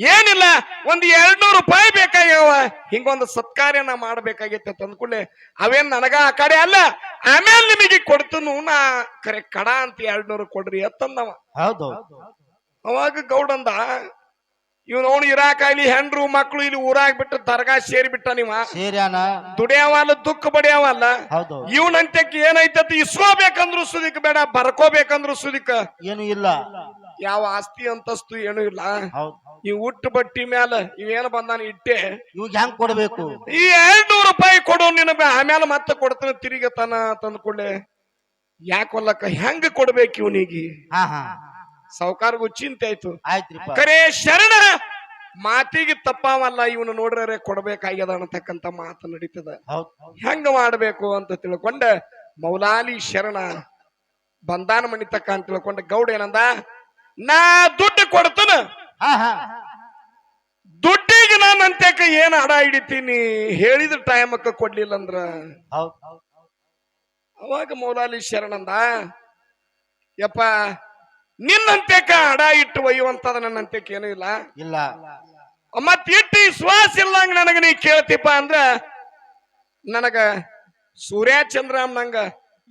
ಏನಿಲ್ಲ ಒಂದು ಎರಡ್ನೂರು ರೂಪಾಯಿ ಬೇಕಾಗ್ಯಾವ. ಹಿಂಗೊಂದು ಸತ್ಕಾರ ಮಾಡ್ಬೇಕಾಗೈತೆ ಅಂತ ಅಂದ್ಕೊಳ್ಳಿ ಅವೇನ್ ನನಗ ಆ ಕಡೆ ಅಲ್ಲ ಆಮೇಲೆ ನಿಮಗೆ ಕೊಡ್ತನು ನಾ ಕರೆ ಕಡ ಅಂತ ಎರಡ್ನೂರು ಕೊಡ್ರಿ ಅತ್ತಂದವ. ಹೌದು. ಅವಾಗ ಗೌಡಂದ ಇವ್ ನೋಡ್ ಇರಾಕ ಇಲ್ಲಿ ಹೆಂಡ್ರು ಮಕ್ಳು ಇಲ್ಲಿ ಊರಾಗ ಬಿಟ್ಟು ದರ್ಗಾ ಸೇರಿ ಬಿಟ್ಟ ನೀವ. ಸೇರ್ಯಾನ? ದುಡಿಯಾವಲ್ಲ ದುಃಖ ಬಡಿಯಾವಲ್ಲ ಹೌದು. ಇವನಂತ್ಯಕ್ಕೆ ಏನೈತೆ ಇಸ್ಕೋಬೇಕಂದ್ರು ಸುದಿಕ್ ಬೇಡ ಬರ್ಕೋಬೇಕಂದ್ರು ಸುದಿಕ್. ಏನು ಇಲ್ಲ. ಯಾವ ಆಸ್ತಿ ಅಂತಸ್ತು ಏನು ಇಲ್ಲ. ಹೌದು. ಈ ಉಟ್ಟು ಬಟ್ಟಿ ಮ್ಯಾಲ ಇವೇನು ಬಂದಾನ ಇಟ್ಟೆ? ಇವಾಗ ಹೆಂಗ್ ಕೊಡ್ಬೇಕು? ಈ ಎರಡ್ನೂರು ರೂಪಾಯಿ ಕೊಡು ನಿನ್ನ ಆಮೇಲೆ ಮತ್ತೆ ಕೊಡ್ತಾನೆ ತಿರುಗತನ ತಂದ್ಕೊಳ್ಳೆ ಯಾಕೊಲ್ಲಕ್ಕ ಹೆಂಗ ಕೊಡ್ಬೇಕು ಇವನಿಗೆ? ಹಾ ಹಾ. ಸಾವುಕಾರಗೂ ಚಿಂತೆ ಆಯ್ತು. ಆಯ್ತ್ರಿಪ್ಪ. ಕರೆ ಶರಣ ಮಾತಿಗೆ ತಪ್ಪಾವಲ್ಲ ಇವನು ನೋಡ್ರೆ ಕೊಡ್ಬೇಕಾಗ್ಯದ ಅನ್ನತಕ್ಕಂತ ಮಾತು ನಡೀತದ. ಹೌದು. ಹೆಂಗ ಮಾಡ್ಬೇಕು ಅಂತ ತಿಳ್ಕೊಂಡ ಮೌಲಾಲಿ ಶರಣ ಬಂದಾನ ಮಣಿತಕ್ಕ ಅಂತ ತಿಳ್ಕೊಂಡ ಗೌಡ ಏನಂದ? ನಾ ದುಡ್ಡು ಕೊಡ್ತನ. ದುಡ್ಡಿಗೆ ನಾನು ಅಂತ್ಯಕ್ಕೆ ಏನ್ ಹಡ ಹಿಡಿತೀನಿ? ಹೇಳಿದ ಟೈಮಕ್ಕ ಕೊಡ್ಲಿಲ್ಲ ಅಂದ್ರ ಅವಾಗ ಮೌಲಾಲಿ ಶರಣಂದ ಯಪ್ಪ ನಿನ್ನಂತ್ಯಕ್ಕ ಹಡ ಇಟ್ಟು ಒಯ್ಯುವಂತದ ನನ್ನಂತ್ಯಕ್ಕೆ ಏನೂ ಇಲ್ಲ. ಇಲ್ಲ. ಮತ್ ಇಟ್ಟು ವಿಶ್ವಾಸ ಇಲ್ಲಂಗ ನನಗ ನೀ ಕೇಳ್ತಿಪ್ಪ ಅಂದ್ರ ನನಗ ಸೂರ್ಯ ಚಂದ್ರಾಮ್ ನಂಗ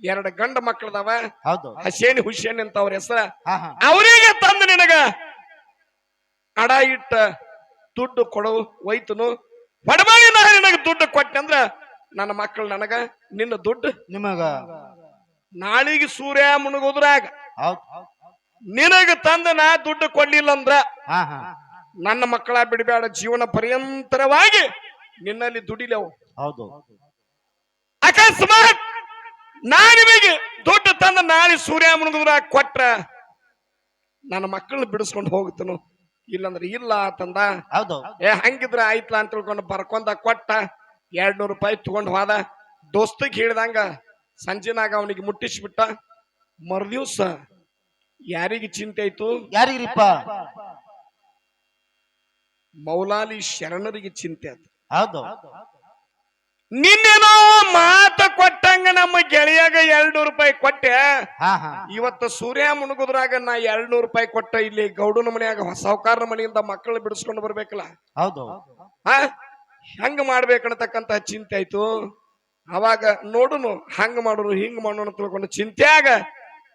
ಎರಡು ಗಂಡ ಮಕ್ಕಳದವ ಹೌದು. ಹಸೇನಿ ಹುಷೇನ್ ಅಂತ ಅವ್ರ ಹೆಸರ ಅವರಿಗೆ ತಂದು ನಿನಗ ಅಡ ಇಟ್ಟ ದುಡ್ಡು ಕೊಡು ಒಯ್ತನು ಒಡವಾಗಿ ನಾನು ನನಗೆ ದುಡ್ಡು ಕೊಟ್ಟೆ ಅಂದ್ರ ನನ್ನ ಮಕ್ಕಳು ನನಗ ನಿನ್ನ ದುಡ್ಡು ನಿಮಗ. ನಾಳಿಗೆ ಸೂರ್ಯ ಮುಣಗೋದ್ರಾಗ ನಿನಗ ತಂದ ನಾ ದುಡ್ಡು ಕೊಡ್ಲಿಲ್ಲ ಅಂದ್ರ ನನ್ನ ಮಕ್ಕಳ ಬಿಡಬೇಡ ಜೀವನ ಪರ್ಯಂತರವಾಗಿ ನಿನ್ನಲ್ಲಿ ದುಡಿಲೆವು. ಹೌದು. ಅಕಸ್ಮಾತ್ ನಾ ನಿಮಗೆ ದುಡ್ಡು ತಂದ ನಾಳೆ ಸೂರ್ಯ ಮುಣಗುದ್ರಾಗ ಕೊಟ್ರ ನನ್ನ ಮಕ್ಕಳನ್ನ ಬಿಡಿಸ್ಕೊಂಡು ಹೋಗ್ತನು. ಇಲ್ಲಂದ್ರೆ ಇಲ್ಲ ಅಂತಂದ ಹೌದು. ಏ ಹಂಗಿದ್ರ ಆಯ್ತಲ್ಲ ಅಂತ ತಿಳ್ಕೊಂಡು ಬರ್ಕೊಂಡ ಕೊಟ್ಟ ಎರಡ್ ನೂರು ರೂಪಾಯಿ ತಗೊಂಡ್ ಹೋದ. ದೋಸ್ತಗ್ ಹೇಳಿದಂಗ ಸಂಜೆನಾಗ ಅವನಿಗೆ ಮುಟ್ಟಿಸ್ಬಿಟ್ಟ. ಮರುದಿವ್ಸ ಯಾರಿಗೆ ಚಿಂತೆ ಆಯ್ತು? ಯಾರಿಗ್ರಿಪ್ಪ? ಮೌಲಾಲಿ ಶರಣರಿಗೆ ಚಿಂತೆ ಆಯ್ತು. ಹೌದು. ನಿನ್ನೇನೋ ಮಾತ ಕೊಟ್ಟಂಗ ನಮ್ಮ ಗೆಳೆಯಾಗ ಎರಡ್ ನೂರು ರೂಪಾಯಿ ಕೊಟ್ಟೆ. ಹಾ ಹಾ. ಇವತ್ತು ಸೂರ್ಯ ಮುಣಗುದ್ರಾಗ ನಾ ಎರಡ್ ನೂರು ರೂಪಾಯಿ ಕೊಟ್ಟ. ಇಲ್ಲಿ ಗೌಡನ ಮನೆಯಾಗ ಸಾವುಕಾರ ಮನೆಯಿಂದ ಮಕ್ಕಳು ಬಿಡಿಸ್ಕೊಂಡು ಬರ್ಬೇಕಲ್ಲ. ಹೌದು ಹಾ? ಹೆಂಗ್ ಮಾಡ್ಬೇಕನ್ನತಕ್ಕಂತ ಚಿಂತೆ ಆಯ್ತು. ಅವಾಗ ನೋಡುನು ಹಂಗ ಮಾಡೋನು ಹಿಂಗ್ ಮಾಡೋಣ ತಿಳ್ಕೊಂಡ ತಿಳ್ಕೊಂಡು ಚಿಂತ್ಯಾಗ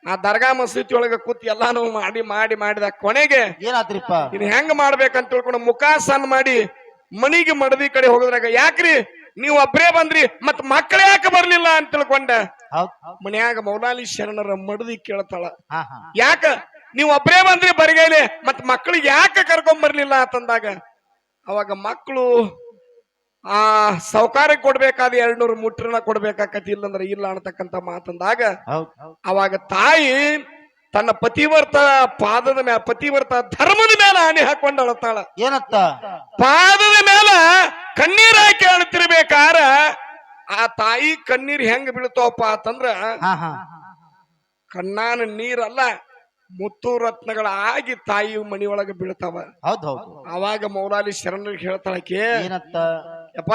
ಆ ದರ್ಗಾ ಮಸೀದಿ ಒಳಗ ಕೂತ್ ಎಲ್ಲಾನು ಮಾಡಿ ಮಾಡಿ ಮಾಡಿದ ಕೊನೆಗೆ ಏನಾತ್ರಿಪ್ಪ ಇನ್ ಹೆಂಗ್ ಮಾಡ್ಬೇಕಂತ ತಿಳ್ಕೊಂಡು ಮುಖ ಸಣ್ಣ ಮಾಡಿ ಮನಿಗೆ ಮಡದಿ ಕಡೆ ಹೋಗೋದ್ರಾಗ ಯಾಕ್ರಿ? ನೀವು ಒಬ್ರೇ ಬಂದ್ರಿ ಮತ್ ಮಕ್ಕಳು ಯಾಕೆ ಬರ್ಲಿಲ್ಲ ಅಂತ ತಿಳ್ಕೊಂಡ? ಮನ್ಯಾಗ ಮೌಲಾಲಿ ಶರಣರ ಮಡದಿ ಕೇಳ್ತಾಳ. ಯಾಕ? ನೀವು ಒಬ್ರೇ ಬಂದ್ರಿ ಬರಿಗೈಲೆ ಮತ್ ಮಕ್ಕಳು ಯಾಕೆ ಕರ್ಕೊಂಡ್ ಬರ್ಲಿಲ್ಲ ಅಂತಂದಾಗ ಅವಾಗ ಮಕ್ಕಳು ಆ ಸೌಕಾರಕ್ಕೆ ಕೊಡ್ಬೇಕಾದ ಎರಡ್ ನೂರು ಮುಟ್ರನ ಕೊಡ್ಬೇಕಾಕತಿ ಇಲ್ಲಂದ್ರೆ ಇಲ್ಲ ಅನ್ನತಕ್ಕಂತ ಮಾತಂದಾಗ ಅವಾಗ ತಾಯಿ ತನ್ನ ಪತಿವರ್ತ ಪಾದದ ಮ್ಯಾಲ ಪತಿವರ್ತ ಧರ್ಮದ ಮೇಲೆ ಹಾನಿ ಹಾಕೊಂಡು ಅಳತಾಳ. ಏನತ್ತ? ಪಾದದ ಮೇಲ ಕಣ್ಣೀರ್ ಹಾಕಿ ಅಳ್ತಿರ್ಬೇಕಾರ ಆ ತಾಯಿ ಕಣ್ಣೀರ್ ಹೆಂಗ್ ಬೀಳ್ತಾವಪ್ಪ ಅಂತಂದ್ರ ಕಣ್ಣಾನ ನೀರಲ್ಲ ಮುತ್ತು ರತ್ನಗಳಾಗಿ ತಾಯಿ ಮನಿಯೊಳಗ ಬೀಳ್ತಾವ. ಹೌದು ಹೌದು. ಅವಾಗ ಮೌಲಾಲಿ ಶರಣರಿಗೆ ಹೇಳ್ತಾಳಕ್ಕೆ ಅಪ್ಪ ಯಪ್ಪ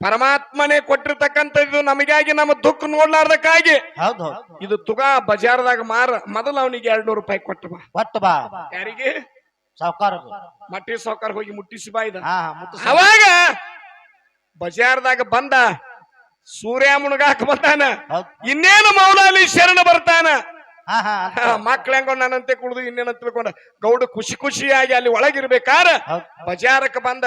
ಪರಮಾತ್ಮನೇ ಕೊಟ್ಟಿರ್ತಕ್ಕಂಥದ್ದು ನಮಗಾಗಿ ನಮ್ಮ ದುಃಖ ನೋಡ್ಲಾರ್ದಕ್ಕಾಗಿ. ಇದು ತುಗಾ ಬಜಾರ್ದಾಗ ಮಾರ ಮೊದಲು ಅವನಿಗೆ ಎರಡ್ ನೂರು ರೂಪಾಯಿ ಕೊಟ್ಟವಾ ಯಾರಿಗೆ? ಸಾವುಕಾರ ಮಟ್ಟಿ ಸಾವುಕಾರ ಹೋಗಿ ಮುಟ್ಟಿಸಿ ಬಾ ಇದ ಹಾ ಹಾ ಅವಾಗ ಬಜಾರ್ದಾಗ ಬಂದ ಸೂರ್ಯ ಮುಣಗಾಕ ಬಂದಾನ. ಇನ್ನೇನು ಮೌಲಾಲಿ ಶರಣ ಬರ್ತಾನ. ಮಕ್ಳ ಹೆಂಗೋ ನನ್ನಂತೆ ಕುಡಿದು ಇನ್ನೇನ ತಿಳ್ಕೊಂಡ. ಗೌಡ ಖುಷಿ ಖುಷಿಯಾಗಿ ಅಲ್ಲಿ ಒಳಗಿರ್ಬೇಕಾರ? ಬಜಾರಕ್ಕೆ ಬಂದ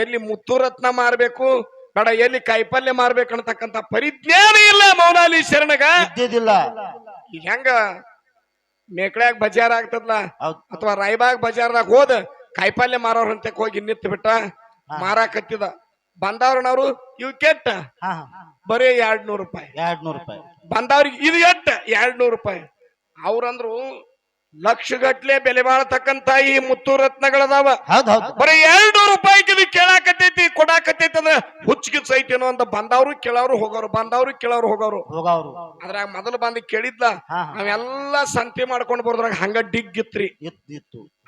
ಎಲ್ಲಿ ಮುತ್ತು ರತ್ನ ಮಾರ್ಬೇಕು ಬೇಡ ಎಲ್ಲಿ ಕಾಯಿಪಲ್ಯ ಮಾರ್ಬೇಕು ಅನ್ನತಕ್ಕಂತ ಪರಿಜ್ಞಾನ ಇಲ್ಲ ಮೌನಾಲಿ ಶರಣಗ. ಹೆಂಗ ಮೇಕಳ್ಯಾಗ ಬಜಾರ್ ಆಗ್ತದಲ್ಲ ಹೌದು. ಅಥವಾ ರಾಯಬಾಗ್ ಬಜಾರ್ದಾಗ ಹೋದ ಕಾಯಿಪಲ್ಯ ಮಾರೋರ್ ಅಂತ ಹೋಗಿ ನಿಂತು ಬಿಟ್ಟ? ಮಾರಾಕತ್ತಿದ. ಬಂದವ್ರನವ್ರು ಇವ್ ಕೆಟ್ಟ. ಹಾ ಹಾ. ಬರೀ ಎರಡ್ ನೂರು ರೂಪಾಯಿ. ಎರಡ್ ನೂರು ರೂಪಾಯಿ. ಬಂದವ್ರಿಗೆ ಇದು ಎಟ್ಟ? ಎರಡ್ ನೂರು ರೂಪಾಯಿ. ಅವ್ರಂದ್ರು ಲಕ್ಷ ಗಟ್ಲೆ ಬೆಲೆ ಬಾಳತಕ್ಕಂತ ಈ ಮುತ್ತು ರತ್ನಗಳದಾವ. ಬರೀ ಎರಡು ರೂಪಾಯಿ ರೂಪಾಯಿಗೆ ಇದು ಕೇಳಾಕತೈತಿ ಕೊಡಾಕತೈತಿ ಅಂದ್ರೆ ಹುಚ್ಚಿಗೆ ಸೈತೇನೋ ಅಂತ ಬಂದವ್ರು ಕೇಳವ್ರು ಹೋಗೋರು ಬಂದವ್ರು ಕೇಳವ್ರು ಹೋಗೋರು. ಹೋಗವರು ಅದ್ರಾಗ ಮೊದಲು ಬಂದು ಕೇಳಿದ್ಲ ನಾವೆಲ್ಲ ಸಂತೆ ಮಾಡ್ಕೊಂಡು ಬರೋದ್ರಾಗ ಹಂಗ ಡಿಗ್ಗಿತ್ರಿ.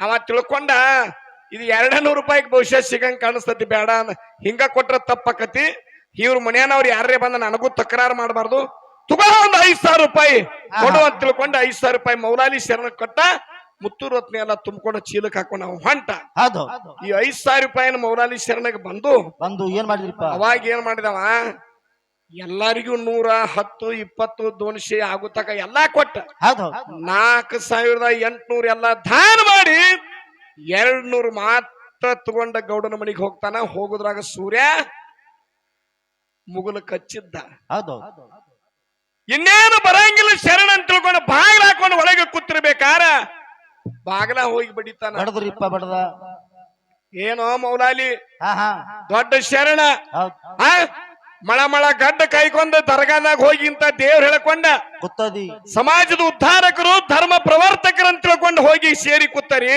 ಅವ ತಿಳ್ಕೊಂಡ ಇದು ಎರಡ ನೂರು ರೂಪಾಯಿಗೆ ಬಹುಶಃ ಸಿಗಂಗ್ ಕಾಣಿಸ್ತತಿ ಬೇಡ ಅಂದ ಹಿಂಗ ಕೊಟ್ರ ತಪ್ಪಕತಿ. ಇವ್ರ ಮನೆಯವ್ರು ಯಾರೇ ಬಂದ ನನಗೂ ತಕರಾರು ಮಾಡಬಾರ್ದು. ತಗೋ ಒಂದು ಐದು ಸಾವಿರ ರೂಪಾಯಿ. ಕೊಡು ಅಂತ ತಿಳ್ಕೊಂಡು ಐದು ಸಾವಿರ ರೂಪಾಯಿ ಮೌಲಾಲಿ ಶರಣ ಕೊಟ್ಟ ಮುತ್ತೂರು ರತ್ನ ಎಲ್ಲ ತುಂಬಿಕೊಂಡು ಚೀಲಕ್ ಹಾಕೊಂಡು ನಾವು ಹೊಂಟ. ಹೌದು. ಈ ಐದ್ ಸಾವಿರ ರೂಪಾಯಿನ ಮೌಲಾಲಿ ಶರಣಗೆ ಬಂದು ಬಂದು ಏನ್ ಮಾಡಿದ್ರಿಪ್ಪ? ಅವಾಗ ಏನ್ ಮಾಡಿದವ? ಎಲ್ಲರಿಗೂ ನೂರ ಹತ್ತು ಇಪ್ಪತ್ತು ದೋನ್ಶೆ ಆಗುತ್ತಕ ತಕ ಎಲ್ಲಾ ಕೊಟ್ಟ. ಹೌದು. ನಾಲ್ಕು ಸಾವಿರದ ಎಂಟ್ನೂರ ಎಲ್ಲ ದಾನ ಮಾಡಿ ಎರಡ್ ನೂರು ಮಾತ್ರ ತಗೊಂಡ ಗೌಡನ ಮನೆಗೆ ಹೋಗ್ತಾನ. ಹೋಗುದ್ರಾಗ ಸೂರ್ಯ ಮುಗುಲು ಕಚ್ಚಿದ್ದ. ಹೌದು. ಇನ್ನೇನು ಬರಂಗಿಲ್ಲ ಶರಣ ಅಂತ ತಿಳ್ಕೊಂಡು ಬಾಗಿಲ ಹಾಕೊಂಡು ಒಳಗೆ ಕೂತಿರ್ಬೇಕಾರ? ಬಾಗಿಲ ಹೋಗಿ ಬಡಿತಾನ. ಬಡದ್ರಿಪ್ಪ ಬಡದ. ಏನೋ ಮೌಲಾಲಿ ಹಾ ಹಾ. ದೊಡ್ಡ ಶರಣ. ಹೌದ್. ಆ ಮಳ ಮಳ ಗಡ್ಡ ಕೈಕೊಂಡ ದರ್ಗಾದಾಗ ಹೋಗಿ ಇಂತ ದೇವ್ರು ಹೇಳ್ಕೊಂಡ. ಕುತ್ತದಿ ಸಮಾಜದ ಉದ್ಧಾರಕರು ಧರ್ಮ ಪ್ರವರ್ತಕರು ಅಂತ ತಿಳ್ಕೊಂಡು ಹೋಗಿ ಸೇರಿ ಕೂತಾರಿ.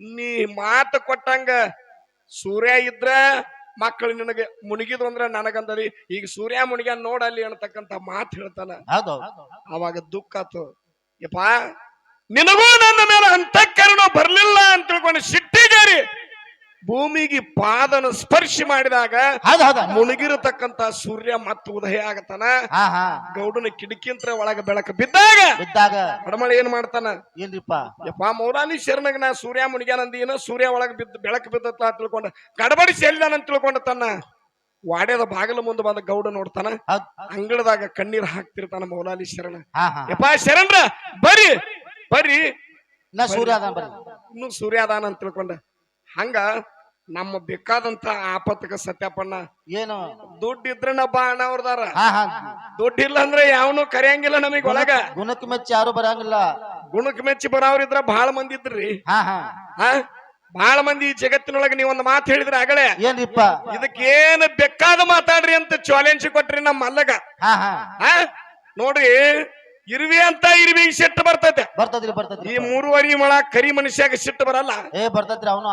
ನೀ ಮಾತು ಕೊಟ್ಟಂಗ ಸೂರ್ಯ ಇದ್ರ ಮಕ್ಕಳು ನಿನಗೆ ಮುನಿಗಿದ್ರು ಅಂದ್ರೆ ನನಗಂದರಿ ಈಗ ಸೂರ್ಯ ಮುನಿಗ ನೋಡಲ್ಲಿ ಅನ್ನತಕ್ಕಂತ ಮಾತು ಹೇಳ್ತಾನ. ಅವಾಗ ದುಃಖ ಆತು. ಯಪ್ಪ ನಿನಗೂ ನನ್ನ ಮೇಲೆ ಅಂತಃಕರಣ ಬರ್ಲಿಲ್ಲ. ಭೂಮಿಗೆ ಪಾದನ ಸ್ಪರ್ಶ ಮಾಡಿದಾಗ ಹೌದು ಹೌದು. ಮುಳುಗಿರತಕ್ಕಂತ ಸೂರ್ಯ ಮತ್ತೆ ಉದಯ ಆಗತಾನ. ಹಾ ಹಾ. ಗೌಡನ ಕಿಟಕಿಂತ್ರ ಒಳಗ ಬೆಳಕ ಬಿದ್ದಾಗ ಬಿದ್ದಾಗ ಹಡಮಳ ಏನ್ ಮಾಡ್ತಾನ? ಏನ್ರಿಪ್ಪ? ಯಪ್ಪ ಮೌಲಾನಿ ಶರಣಗ ನಾ ಸೂರ್ಯ ಮುಣಿಗ್ಯಾನಂದ ಸೂರ್ಯ ಒಳಗ ಬಿದ್ದ ಬೆಳಕ ಬಿದ್ದ ತಿಳ್ಕೊಂಡ ಗಡಬಡಿ ಅಂತ ತಿಳ್ಕೊಂಡ ತನ್ನ ವಾಡ್ಯದ ಬಾಗಿಲ ಮುಂದೆ ಬಂದ ಗೌಡ ನೋಡ್ತಾನ. ಅಂಗಳದಾಗ ಕಣ್ಣೀರ್ ಹಾಕ್ತಿರ್ತಾನ ಮೌಲಾಲಿ ಶರಣ. ಹಾ ಹಾ. ಯಪ್ಪ ಶರಣರ ಬರ್ರಿ ಬರ್ರಿ. ನಾ ಸೂರ್ಯ ಅದಾನ ಬರ್ರಿ. ಇನ್ನು ಸೂರ್ಯ ಅದಾನ ಅಂತ ತಿಳ್ಕೊಂಡ. ಹಂಗ ನಮ್ಮ ಬೇಕಾದಂತ ಆಪತ್ತಕ ಸತ್ಯಪ್ಪಣ್ಣ. ಏನು? ದುಡ್ಡು ಇದ್ರೆ ನಾ ಬಾ ಅಣ್ಣವ್ರದಾರ. ದುಡ್ಡು ಇಲ್ಲ ಅಂದ್ರೆ ಯಾವನು ಕರೆಯಂಗಿಲ್ಲ ನಮಗ್ ಒಳಗ. ಗುಣಕ್ಕೆ ಮೆಚ್ಚಿ ಯಾರು ಬರಂಗಿಲ್ಲ. ಗುಣಕ್ಕೆ ಮೆಚ್ಚಿ ಬರೋರಿದ್ರ ಬಹಳ ಮಂದಿ ಇದ್ರಿ. ಬಹಳ ಮಂದಿ ಈ ಜಗತ್ತಿನೊಳಗೆ ನೀವ್ ಒಂದ್ ಮಾತು ಹೇಳಿದ್ರೆ ಆಗಲೇ. ಏನ್ರಿಪ್ಪ? ಇದಕ್ಕೇನ್ ಬೇಕಾದ ಮಾತಾಡ್ರಿ ಅಂತ ಚಾಲೆಂಜ್ ಕೊಟ್ರಿ ನಮ್ಮ ಮಲ್ಲಗ ನೋಡ್ರಿ ಇರುವೆ ಅಂತ ಇರ್ವಿ ಸಿಟ್ಟು ಬರ್ತೈತೆ. ಬರ್ತದ್ರಿ ಈ ಮೂರುವರಿ ಮಳ ಕರಿ ಮನುಷ್ಯಾಗ ಸಿಟ್ಟು ಬರಲ್ಲ. ಏ ಬರ್ತದ್ರಿ ಅವನು?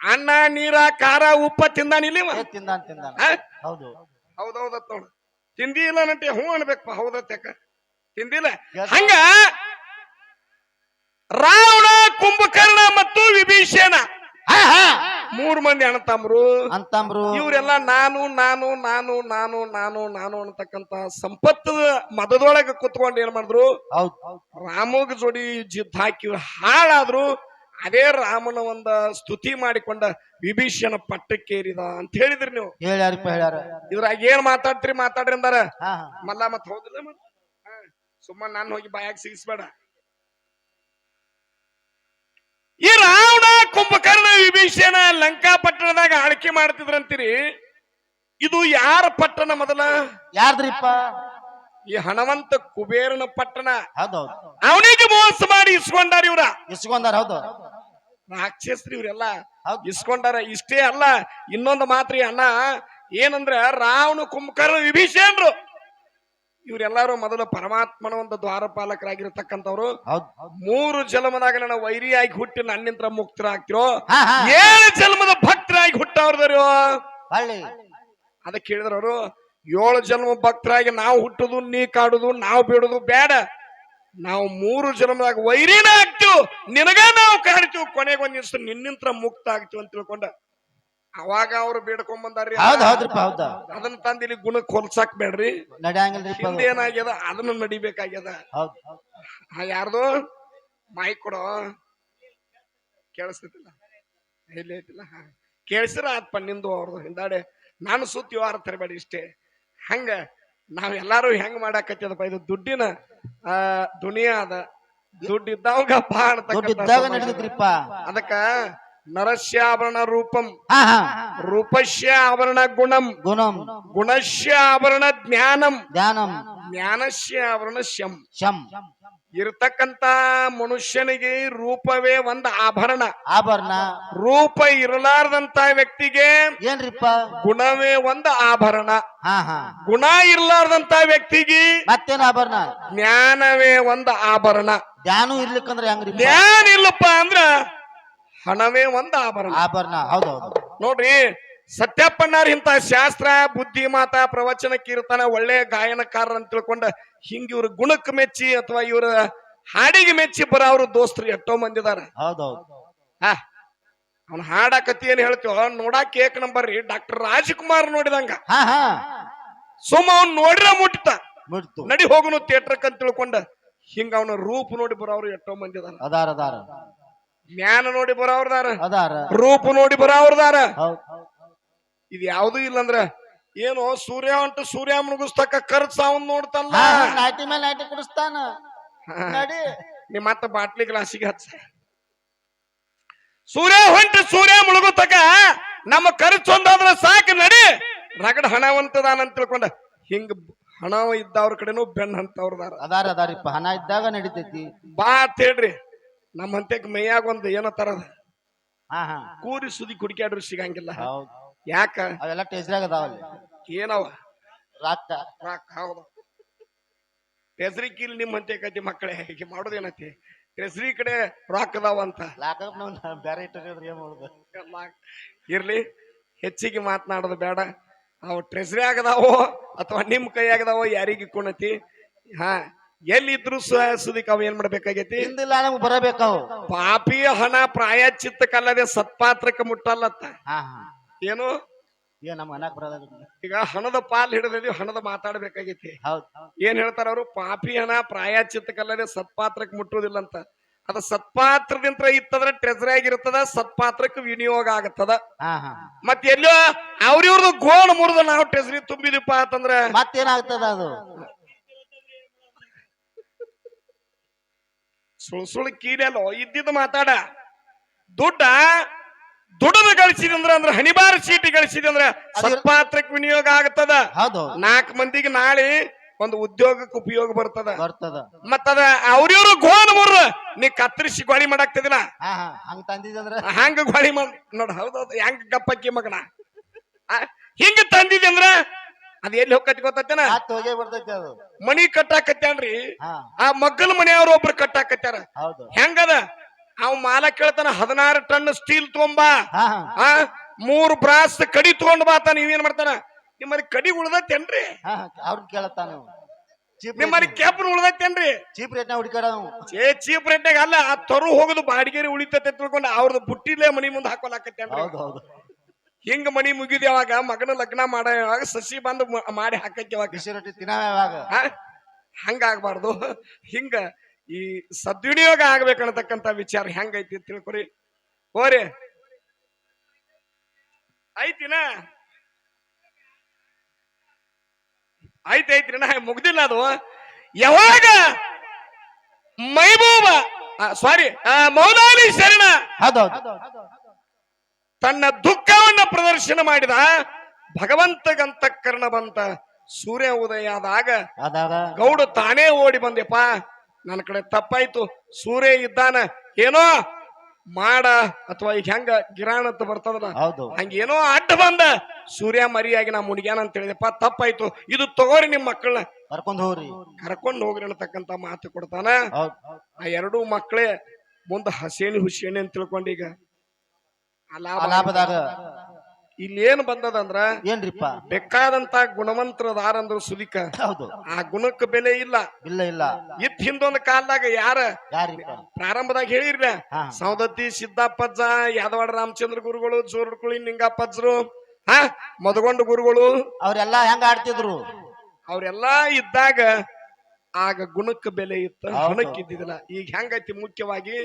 ಅನ್ನ ನೀರ ಖಾರ ಉಪ್ಪ ತಿಂದಾನಿಲ್ಲ ಇವ? ಏ ತಿಂದಾನ್ ತಿಂದಾನ. ಆ? ಹೌದು. ಹೌದೌದತ್ ನೋಡು ತಿಂದಿಲ್ಲ ನಂಟಿ ಹ್ಞೂ ಅನ್ಬೇಕಪ್ಪ ಹೌದತ್ತಕ್ಕ ತಿಂದಿಲ್ಲ. ಹಂಗ ರಾವಣ ಕುಂಭಕರ್ಣ ಮತ್ತು ವಿಭೀಷಣ. ಮೂರ್ ಹಾ. ಮೂರು ಮಂದಿ ಅಣ್ಣತಮ್ಮರು. ಅಂತಾಮ್ರು ಇವರೆಲ್ಲ ನಾನು ನಾನು ನಾನು ನಾನು ನಾನು ನಾನು ಅನ್ನತಕ್ಕಂತ ಸಂಪತ್ತು ಮದದೊಳಗ ಕುತ್ಕೊಂಡು ಏನ್ ಮಾಡಿದ್ರು? ಹೌದು. ರಾಮಗ ಜೋಡಿ ಜಿದ್ ಹಾಕಿ ಹಾಳಾದ್ರು. ಅದೇ ರಾಮನ ಒಂದ ಸ್ತುತಿ ಮಾಡಿಕೊಂಡ ವಿಭೀಷಣ ಪಟ್ಟಕ್ಕೇರಿದ ಅಂತ ಹೇಳಿದ್ರಿ ನೀವು. ಹೇಳ್ಯಾರಪ್ಪ ಹೇಳ್ಯಾರ. ಇದ್ರಾಗ ಏನ್ ಮಾತಾಡ್ತೀರಿ ಮಾತಾಡ್ರಿ ಅಂದಾರ? ಹಾ ಮಲ್ಲ ಮತ್ ಹೌದಿಲ್ಲ ಮತ್. ಸುಮ್ಮನೆ ನಾನು ಹೋಗಿ ಬಾಯಾಗ ಸಿಗಿಸ್ಬೇಡ. ಈ ರಾವಣ ಕುಂಭಕರ್ಣ ವಿಭೀಷಣ ಲಂಕಾ ಪಟ್ಟಣದಾಗ ಆಳ್ಕೆ ಮಾಡ್ತಿದ್ರಂತೀರಿ. ಇದು ಯಾರ ಪಟ್ಟಣ ಮೊದಲ? ಯಾರ್ದ್ರಿಪ್ಪ? ಈ ಹಣವಂತ ಕುಬೇರನ ಪಟ್ಟಣ. ಹೌದೌದು ಅವನಿಗೆ ಮೋಸ ಮಾಡಿ ಇಸ್ಕೊಂಡಾರ ಇವ್ರ. ಇಸ್ಕೊಂಡಾರ ಹೌದು. ರಾಕ್ಷಸ್ರಿ ಇವ್ರೆಲ್ಲ. ಇಸ್ಕೊಂಡಾರ ಇಷ್ಟೇ ಅಲ್ಲ ಇನ್ನೊಂದು ಮಾತ್ರಿ ಅಣ್ಣ ಏನಂದ್ರ ರಾವಣ ಕುಂಭಕರ್ಣ ವಿಭೀಷಣರು ಇವರೆಲ್ಲರೂ ಮೊದಲು ಪರಮಾತ್ಮನ ಒಂದು ದ್ವಾರಪಾಲಕರಾಗಿರ್ತಕ್ಕಂಥವ್ರು. ಮೂರು ಜನ್ಮದಾಗ ನನ್ನ ವೈರಿಯಾಗಿ ಹುಟ್ಟಿ ನನ್ನಿಂದ ಮುಕ್ತರಾಗ್ತಿರೋ ಏಳು ಜನ್ಮದ ಭಕ್ತರಾಗಿ ಹುಟ್ಟವ್ರದರು ಅದಕ್ಕೆ ಹೇಳಿದ್ರು ಏಳು ಜನ್ಮ ಭಕ್ತರಾಗಿ ನಾವು ಹುಟ್ಟುದು ನೀ ಕಾಡುದು ನಾವು ಬಿಡುದು ಬೇಡ. ನಾವು ಮೂರು ಜನ್ಮದಾಗ ವೈರಿನ ಆಗ್ತೀವಿ. ನಿನಗ ನಾವು ಕಾಡ್ತೀವಿ ಕೊನೆಗೆ ಒಂದ್ ದಿವಸ ನಿನ್ನಿಂತ್ರ ಮುಕ್ತ ಆಗ್ತೀವಿ ಅಂತ ತಿಳ್ಕೊಂಡ. ಅವಾಗ ಅವ್ರು ಬೇಡ್ಕೊಂಡ್ ಬಂದಾರ್ರಿ ಹೌದ್ ಹೌದ್ರಿಪ್ಪ ಹೌದ. ಅದನ್ನ ತಂದ ಇಲ್ಲಿ ಗುಣಕ್ ಹೊಲ್ಸಾಕ್ ಬೇಡ್ರಿ. ನಡ್ಯಾಂಗಿಲ್ರಿಪ್ಪ ಏನಾಗ್ಯದ ಅದನ್ನ ನಡಿಬೇಕಾಗ್ಯದ. ಹೌದ್. ಆ ಯಾರ್ದು? ಮಾಯಿ ಕೊಡೋ. ಕೇಳಿಸ್ತಿಲ್ಲ ಇಲ್ಲ ಐತಿಲ್ಲ ಹಾ. ಕೇಳಿಸಿರ ಆತ್ಪ ನಿಂದು ಅವ್ರದ್ದು ಹಿಂದಾಡೆ ನಾನು ಸುತ್ತಿ ವಾರ ತರಬೇಡಿ ಇಷ್ಟೇ. ಹಂಗ ನಾವ್ ಎಲ್ಲಾರು ಹೆಂಗ್ ಮಾಡಾಕತ್ತಿದಪ್ಪ ಇದು ದುಡ್ಡಿನ ಆ ದುನಿಯಾ ಅದ ದುಡ್ಡು ಇದ್ದವಾಗ ಬಾ ದುಡ್ಡು ಇದ್ದಾಗ ಸಮಾಜ. ಅದಕ್ಕ ನರಸ್ಯಾಭರಣ ರೂಪಂ ರೂಪಸ್ಯ ಆಭರಣ ಗುಣಂ. ಗುಣಂ ಗುಣಸ್ಯ ಆಭರಣ ಜ್ಞಾನಂ. ಧ್ಯಾನಂ ಜ್ಞಾನಸ್ಯ ಆಭರಣ ಶಂ. ಶಂ ಇರತಕ್ಕಂತ ಮನುಷ್ಯನಿಗೆ ರೂಪವೇ ಒಂದು ಆಭರಣ. ಆಭರಣ. ರೂಪ ಇರಲಾರದಂತ ವ್ಯಕ್ತಿಗೆ ಏನ್ರಿಪ್ಪ? ಗುಣವೇ ಒಂದು ಆಭರಣ. ಗುಣ ಇರ್ಲಾರ್ದಂತ ವ್ಯಕ್ತಿಗೆ ಮತ್ತೇನ್ ಆಭರಣ? ಜ್ಞಾನವೇ ಒಂದು ಆಭರಣ. ಧ್ಯಾನ ಇರ್ಲಿಕ್ಕಂದ್ರೆ ಹೆಂಗ್ರಿ ಜ್ಞಾನ ಇಲ್ಲಪ್ಪ ಅಂದ್ರ ಹಣವೇ ಒಂದು ಆಭರಣ. ಆಭರಣ ಹೌದೌದು ಹೌದು. ನೋಡ್ರಿ ಸತ್ಯಪ್ಪಣ್ಣಾರ್ ಇಂತ ಶಾಸ್ತ್ರ ಬುದ್ಧಿ ಮಾತ ಪ್ರವಚನ ಕೀರ್ತನ ಒಳ್ಳೆ ಗಾಯನಕಾರ ಅಂತ ತಿಳ್ಕೊಂಡ ಹಿಂಗ ಇವ್ರ ಗುಣಕ್ಕೆ ಮೆಚ್ಚಿ ಅಥವಾ ಇವ್ರ ಹಾಡಿಗೆ ಮೆಚ್ಚಿ ಬರ ಅವ್ರ ದೋಸ್ತರು ಎಷ್ಟೋ ಮಂದಿದಾರ ಹೌದೌದು ಹೌದು ಹಾ ಅವ್ನ ಹಾಡಾಕತಿ ಏನ್ ಹೇಳ್ತೀವ ನೋಡಾಕ್ ಏಕ್ ನಂಬರ್ ರೀ ಡಾಕ್ಟರ್ ರಾಜಕುಮಾರ್ ನೋಡಿದಂಗ. ಸುಮ್ಮ ಅವ್ನ್ ನೋಡ್ರ ಮುಟ್ಟ ನಡಿ ಹೋಗುನು ಥಿಯೇಟರ್ ಅಂತ ತಿಳ್ಕೊಂಡ ಹಿಂಗ ಅವನ ರೂಪ ನೋಡಿ ಬರೋರು ಎಷ್ಟೋ ಮಂದಿ ಅದಾರ ಅದಾರ ಅದಾರ. ಜ್ಞಾನ ನೋಡಿ ಬರೋರ್ದಾರ. ಅದಾರ. ರೂಪ ನೋಡಿ ಬರೋರ್ದಾರ. ಇದು ಯಾವ್ದು ಇಲ್ಲಂದ್ರ ಏನು ಸೂರ್ಯ ಹೊಂಟು ಸೂರ್ಯ ಮುಗಿಸ್ತಕ್ಕ ಖರ್ಚು ಅವನ್ ನೋಡ್ತಲ್ಲ ನಾಟಿ ಮೇಲೆ ನಾಟಿ ಕುಡಿಸ್ತಾನ. ನಡಿ. ನೀ ಮತ್ತ ಬಾಟ್ಲಿ ಗ್ಲಾಸಿಗೆ ಹಚ್ಚ. ಸೂರ್ಯ ಹೊಂಟು ಸೂರ್ಯ ಮುಳುಗುತ್ತಕ ನಮ್ಮ ಖರ್ಚು ಒಂದಾದ್ರ ಸಾಕು ನಡಿ. ರಗಡ ಹಣವಂತದಾನ ಅಂತ ತಿಳ್ಕೊಂಡ ಹಿಂಗ ಹಣ ಇದ್ದವ್ರ ಕಡೆನೂ ಬೆಣ್ಣ ಅಂತವ್ರದಾರ ಅದಾರ ಅದಾರಿಪ್ಪ. ಹಣ ಇದ್ದಾಗ ನಡಿತೈತಿ. ಬಾ ಅಂತ ಹೇಳ್ರಿ. ನಮ್ಮ ಹಂತಕ್ ಮೈಯಾಗ ಒಂದು ಏನೋ ತರದ ಹಾ ಹಾ. ಕೂರಿ ಸುದಿ ಕುಡಿಕ್ಯಾಡ್ರು ಸಿಗಂಗಿಲ್ಲ. ಹೌದು. ಯಾಕ? ಅವೆಲ್ಲ ಟೇಸ್ಟ್ರಾಗ ಅದಾವಲ್ಲಿ ಏನವ? ರಾಕ ರಾಕ್ ಹೌದು. ಹೆಸರಿ ಕೀಲ್ ನಿಮ್ಮ ಕತಿ ಮಕ್ಕಳೇ ಹೀಗೆ ಮಾಡೋದೇನತಿ ಹೆಸರಿ ಕಡೆ ರಾಕ್ ಅದಾವ ಅಂತ. ಲಾಕಪ್ ಬೇರೆ ಇಟ್ಟಿದ್ರೆ ಏನು ಮಾಡುದು? ಇರ್ಲಿ ಹೆಚ್ಚಿಗೆ ಮಾತನಾಡೋದು ಬೇಡ. ಅವು ಟ್ರೆಸ್ರಿ ಆಗದಾವೋ ಅಥವಾ ನಿಮ್ ಕೈ ಆಗದಾವೋ ಯಾರಿಗೆ ಕುಣತಿ ಹಾ. ಎಲ್ಲಿದ್ರು ಸುದಿಕ್ ಅವ್ ಏನ್ ಮಾಡ್ಬೇಕಾಗೈತಿ? ಹಿಂದಿಲ್ಲ ನಮ್ಗೆ ಬರಬೇಕಾವು. ಪಾಪಿ ಹಣ ಪ್ರಾಯಚಿತ್ತಕ್ಕಲ್ಲದೆ ಸತ್ಪಾತ್ರಕ್ಕೆ ಮುಟ್ಟಲ್ಲತ್ತ. ಹಾ ಹಾ. ಏನು? ಈಗ ಈಗ ಹಣದ ಪಾಲ್ ಹಿಡಿದೀವಿ ಹಣದ ಮಾತಾಡ್ಬೇಕಾಗೈತಿ. ಹೌದ್. ಏನ್ ಹೇಳ್ತಾರ ಅವರು? ಪಾಪಿ ಹಣ ಪ್ರಾಯಚಿತ್ತಕ್ಕಲ್ಲದೆ ಸತ್ಪಾತ್ರಕ್ಕೆ ಮುಟ್ಟುವುದಿಲ್ಲ ಅಂತ ಅದ ಸತ್ಪಾತ್ರದಿಂದ ಇತ್ತಂದ್ರೆ ಟ್ರೆಸರಿ ಆಗಿರ್ತದ ಸತ್ಪಾತ್ರಕ್ಕೆ ವಿನಿಯೋಗ ಆಗತ್ತದ. ಹಾ ಹಾ. ಮತ್ ಎಲ್ಲೋ ಅವ್ರಿವ್ರದ್ದು ಗೋಣ ಮುರಿದ ನಾವು ಟ್ರೆಜರಿ ತುಂಬಿದಿಪ್ಪ ಅಂತಂದ್ರ ಮತ್ತೇನಾಗ್ತದ ಅದು? ಸುಳ್ ಸುಳ್ ಕೀರಲ್ಲೋ ಇದ್ದಿದ್ದು ಮಾತಾಡ. ದುಡ್ಡ ದುಡಿದು ಗಳಿಸಿದ ಅಂದ್ರೆ ಅಂದ್ರೆ ಹಣಿಬಾರ ಚೀಟಿ ಗಳಿಸಿದಂದ್ರ ಸತ್ಪಾತ್ರಕ್ಕೆ ವಿನಿಯೋಗ ಆಗತ್ತದ ಹೌದು. ನಾಲ್ಕು ಮಂದಿಗೆ ನಾಳೆ ಒಂದು ಉದ್ಯೋಗಕ್ಕೆ ಉಪಯೋಗ ಬರ್ತದ. ಬರ್ತದ. ಮತ್ತದ ಅವ್ರಿವ್ರು ಗೋಣ ಮುರ್ರ ನೀ ಕತ್ತರಿಸಿ ಗೋಳಿ ಮಾಡಾಕ್ತಿದಿಲ್ಲ. ಹಾ ಹಾ ಹಂಗ ತಂದಿದಂದ್ರ ಹಂಗ ಗೋಳಿ ಮಾಡ್ ನೋಡ ಹೌದೌದು ಹೆಂಗ ಗಪ್ಪಕ್ಕಿ ಮಗನ? ಆ, ಹಿಂಗ ತಂದಿದ್ದೆ ಅಂದ್ರ ಅದ್ ಎಲ್ಲಿ ಹೋಗಿ ಗೊತ್ತೇನ ಹತ್ತು ಹೋಗೇ ಬರ್ತೈತಿ ಅದು. ಮನಿ ಕಟ್ಟಾಕತ್ಯಾನ್ರಿ. ಹಾ. ಆ ಮಗ್ಗಲ್ ಮನೆಯವ್ರು ಒಬ್ರು ಕಟ್ಟಾಕತ್ಯಾರ. ಹೌದು. ಹೆಂಗದ? ಅವ್ ಮಾಲ ಕೇಳ್ತಾನ ಹದಿನಾರು ಟನ್ ಸ್ಟೀಲ್ ತಗೊಂಬಾ. ಹಾ. ಹಾ ಆ ಮೂರು ಬ್ರಾಸ್ ಕಡಿ ತಗೊಂಡ್ ಬಾತ ನೀವೇನ್ ಮಾಡ್ತಾನ? ನಿಮ್ಮಲ್ಲಿ ಕಡಿ ಉಳ್ದತ್ತೇನ್ರಿ ಹಾ ಅವ್ರನ್ನ ಕೇಳತ್ತಾನ ಚೀಪ್ ನಿಮ್ಮಲ್ಲಿ ಕೆಪ್ನ ಉಳ್ದತ್ತೇನ್ರಿ ಚೀಪ್ ರೇಟ್ ಹುಡುಕಾಡ ಏ ಚೀಪ್ ರೇಟ್ನಾಗ ಅಲ್ಲ ಆ ತರು ಹೋಗುದು ಬಾಡಿಗೆರಿ ಉಳಿತತೆ ತಿಳ್ಕೊಂಡು ಅವ್ರದ್ದು ಬುಟ್ಟಿಲೇ ಮನಿ ಮುಂದೆ ಹಾಕೊಳಕತ್ತೇನ್ರಿ ಹೌದು ಹೌದು. ಹಿಂಗ ಮನಿ ಮುಗಿದ ಯಾವಾಗ ಮಗನ ಲಗ್ನ ಮಾಡ ಯಾವಾಗ ಸಸಿ ಬಂದು ಮಾಡಿ ಹಾಕಕ್ಕೆ ಯಾವಾಗ? ಬಿಸಿ ರೊಟ್ಟಿ ಆ? ಹಂಗಾಗ್ಬಾರ್ದು. ಹಿಂಗ ಈ ಸದ್ವಿನಿಯೋಗ ಆಗ್ಬೇಕನ್ನತಕ್ಕಂತ ವಿಚಾರ ಹೆಂಗೈತಿ ತಿಳ್ಕೊರಿ. ಹೋರಿ. ಐತಿನ? ಐತಿ ನಾ ಮುಗ್ದಿಲ್ಲ ಅದು. ಯಾವಾಗ? ಮೈಬೂಬ ಸಾರಿ ಮೌನಾಲಿ ಶರಣ. ಹೌದು. ತನ್ನ ದುಃಖವನ್ನು ಪ್ರದರ್ಶನ ಮಾಡಿದ ಭಗವಂತಗಂತಕರಣ ಬಂತ ಸೂರ್ಯ ಉದಯ ಆದಾಗ ಗೌಡ ತಾನೇ ಓಡಿ ಬಂದೆಪ್ಪ. ನನ್ನ ಕಡೆ ತಪ್ಪಾಯ್ತು. ಸೂರ್ಯ ಇದ್ದಾನ. ಏನೋ ಮಾಡ ಅಥವಾ ಈಗ ಹೆಂಗ ಗಿರಾಣ ಅಂತ ಬರ್ತದಲ್ಲ. ಹಂಗೇನೋ ಅಡ್ಡ ಬಂದ. ಸೂರ್ಯ ಮರಿಯಾಗಿ ನಾ ಮುಡಿಗ್ಯಾನ ಅಂತ ಹೇಳಿದೆಪ್ಪ. ತಪ್ಪಾಯ್ತು. ಇದು ತಗೋರಿ ನಿಮ್ ಮಕ್ಕಳನ್ನ ಕರ್ಕೊಂಡು ಹೋಗ್ರಿ. ಕರ್ಕೊಂಡು ಹೋಗ್ರಿ ಅನ್ನತಕ್ಕಂತ ಮಾತು ಕೊಡ್ತಾನ. ಆ ಎರಡೂ ಮಕ್ಕಳೇ ಮುಂದ ಹಸೇಣಿ ಹುಸೇನಿ ಅಂತ ತಿಳ್ಕೊಂಡು ಈಗ ಆ ಲಾಭದಾಗ ಇಲ್ಲಿ ಏನ್ ಬಂದದಂದ್ರ ಏನ್ರಿಪ್ಪ? ಬೇಕಾದಂತ ಅಂದ್ರೆ ಸುಲಿಕ. ಹೌದು. ಆ ಗುಣಕ್ಕೆ ಬೆಲೆ ಇಲ್ಲ. ಇಲ್ಲ ಇಲ್ಲ. ಇತ್ ಹಿಂದೊಂದು ಕಾಲದಾಗ ಯಾರ? ಯಾರಿಪ್ಪ? ಪ್ರಾರಂಭದಾಗ ಹೇಳಿರ್ಲ ಸೌದತ್ತಿ ಸಿದ್ದಪ್ಪಜ್ಜ ಯಾದವಾಡ ರಾಮಚಂದ್ರ ಗುರುಗಳು ಜೋರ್ಕುಳಿ ನಿಂಗಾಪಜ್ರು ಹಾ ಮದಗೊಂಡ ಗುರುಗಳು. ಅವ್ರೆಲ್ಲಾ ಹೆಂಗ ಆಡ್ತಿದ್ರು? ಅವ್ರೆಲ್ಲಾ ಇದ್ದಾಗ ಆಗ ಗುಣಕ್ಕೆ ಬೆಲೆ ಇತ್ತ ಹೌದು. ಹಣಕ್ಕೆ ಇದ್ದಿದ್ದಿಲ್ಲ. ಈಗ ಹೆಂಗೈತಿ ಮುಖ್ಯವಾಗಿ?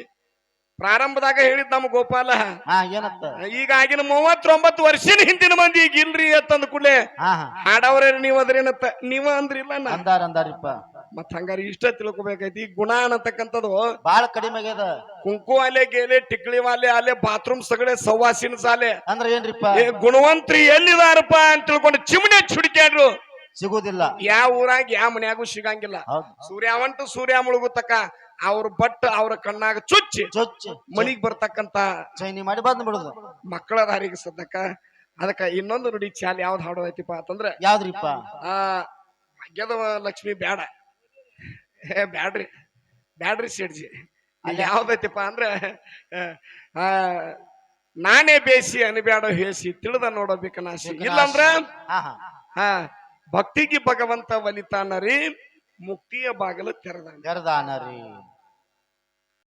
ಪ್ರಾರಂಭದಾಗ ಹೇಳಿದ್ ನಮ್ಮ ಗೋಪಾಲ ಹಾ ಏನತ್ತ ಈಗ ಆಗಿನ ಮೂವತ್ತೊಂಬತ್ತು ವರ್ಷದ ಹಿಂದಿನ ಮಂದಿ ಈಗ ಇಲ್ರಿ ಅಂತಂದ ಕೂಡಲೇ ಹಾಡವ್ರ ನೀವ್ ಅದ್ರೇನತ್ತ ನೀವ ಅಂದ್ರಿಲ್ಲ ನಾ. ಅಂದಾರ ಅಂದಾರಿಪ್ಪ. ಮತ್ ಹಂಗಾರ ಇಷ್ಟ ತಿಳ್ಕೊಬೇಕೈತಿ ಈ ಗುಣ ಅನ್ನತಕ್ಕಂಥದ್ದು ಬಾಳ ಕಡಿಮೆ ಆಗ್ಯದ. ಕುಂಕು ಅಲೆ ಗೇಲೆ ಟಿಕ್ಳಿ ವಾಲೆ ಅಲೆ ಬಾತ್ರೂಮ್ ಸಗಡೆ ಸವಾಸಿನ ಸಾಲೆ. ಅಂದ್ರ ಏನ್ರಿಪ್ಪ? ಏ ಗುಣವಂತ್ರಿ ಎಲ್ಲಿದಾರಪ್ಪ ಅಂತ ತಿಳ್ಕೊಂಡು ಚಿಮಣೆ ಚುಡಿಕ್ಯಾಡ್ರು. ಸಿಗುದಿಲ್ಲ. ಯಾವ ಊರಾಗ ಯಾವ ಮನ್ಯಾಗೂ ಸಿಗಂಗಿಲ್ಲ. ಹೌದು. ಸೂರ್ಯ ಹೊಂಟು ಸೂರ್ಯ ಮುಳುಗುತ್ತಕ ಅವ್ರ ಬಟ್ ಅವ್ರ ಕಣ್ಣಾಗ ಚುಚ್ಚಿ ಚುಚ್ಚಿ. ಮನಿಗ್ ಬರ್ತಕ್ಕಂತ ಚೈನಿ ಮಾಡಿ ಬಂದ್ ಬಿಡುದು. ಮಕ್ಕಳ ದಾರಿಗೆ ಸದ್ದಕ್ಕ ಅದಕ್ಕ ಇನ್ನೊಂದು ನುಡಿ ಚಾಲ್ ಯಾವ್ದು ಹಾಡೋದೈತಿಪ್ಪ ಅಂತಂದ್ರೆ ಯಾವ್ದ್ರಿಪ್ಪ? ಆ ಭಾಗ್ಯದ ಲಕ್ಷ್ಮಿ ಬ್ಯಾಡ. ಏ ಬ್ಯಾಡ್ರಿ ಬ್ಯಾಡ್ರಿ ಶೆಡ್ಜಿ ಅಲ್ಲಿ. ಯಾವ್ದೈತಿಪ್ಪ ಅಂದ್ರೆ ಆ ನಾನೇ ಬೇಸಿ ಅನಿಬ್ಯಾಡ ಹೇಸಿ ತಿಳಿದ ನೋಡಬೇಕನಾಸಿ ಇಲ್ಲಂದ್ರ ಹಾ ಹಾ ಹಾ ಭಕ್ತಿಗೆ ಭಗವಂತ ಒಲಿತಾನರಿ ಮುಕ್ತಿಯ ಬಾಗಲು ತೆರೆದ ತೆರದಾನ ರೀ.